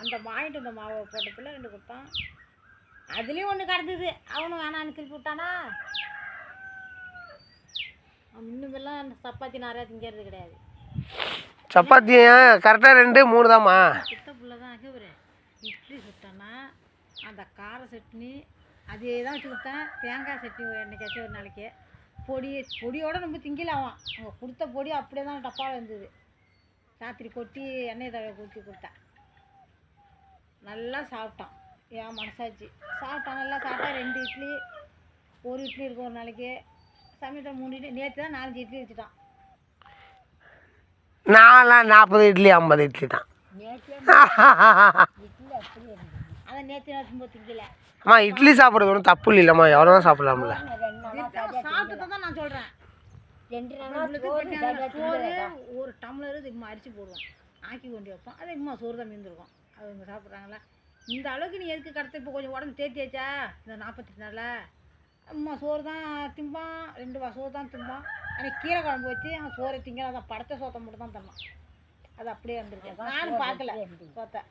அந்த வாங்கிட்டு வந்த மாவை போட்டதில் ரெண்டு கொடுத்தான் அதுலேயும் ஒன்று கிடந்தது. அவனும் வேணான்னு திருப்பி விட்டானா இன்னுமெல்லாம் அந்த சப்பாத்தி நிறையா திங்கிறது கிடையாது. சப்பாத்தி கரெக்டாக ரெண்டு மூணு தாம்மா? சுத்த புள்ள தான் இவர் இட்லி சுட்டானா அந்த கார சட்னி அதே தான் கொடுத்தேன் தேங்காய் சட்னி என்னைக்காச்சும் ஒரு நாளைக்கு. பொடி பொடியோட நம்ம திங்கல அவன். அவங்க கொடுத்த பொடி அப்படியே தான் டப்பாவில் இருந்தது. ராத்திரி கொட்டி எண்ணெய் தடவை ஊற்றி கொடுத்தேன். நல்லா சாப்பிட்டான். என் மனசாச்சு சாப்பிட்டான் நல்லா சாப்பிட்டா ரெண்டு இட்லி ஒரு இட்லி இருக்கும் ஒரு நாளைக்கு. சமயத்தில் மூணு இட்லி நேற்று தான் நாலஞ்சு இட்லி வச்சுட்டான். நான்லாம் நாற்பது இட்லி ஐம்பது இட்லி தான். அதான் நேற்று நேற்று திங்கல. அம்மா இட்லி சாப்பிட்றது ஒன்றும் தப்பு இல்லைம்மா. எவ்வளோ தான் சாப்பிடலாம்ல. சாப்பிட்டு தான் நான் சொல்கிறேன் ரெண்டு ஒரு டம்ளர் இது இம்மா அரிசி போடுவோம். ஆக்கி கொண்டு வைப்போம். அது இம்மா சோறு தான் மீந்திருக்கும் அது இவங்க சாப்பிட்றாங்களா? இந்த அளவுக்கு நீ எதுக்கு கடத்த? இப்போ கொஞ்சம் உடம்பு தேத்தியாச்சா இந்த நாற்பத்தெட்டு நாளில்? அம்மா சோறு தான் திம்பான். ரெண்டு வா சோறு தான் திம்பான். அன்னைக்கு கீரை குழம்பு வச்சு அவன் சோறை திங்க அதை படத்த சோத்தை மட்டும் தான் தம்பான் அது அப்படியே வந்திருக்கு நானும் பார்க்கல. சோத்தை.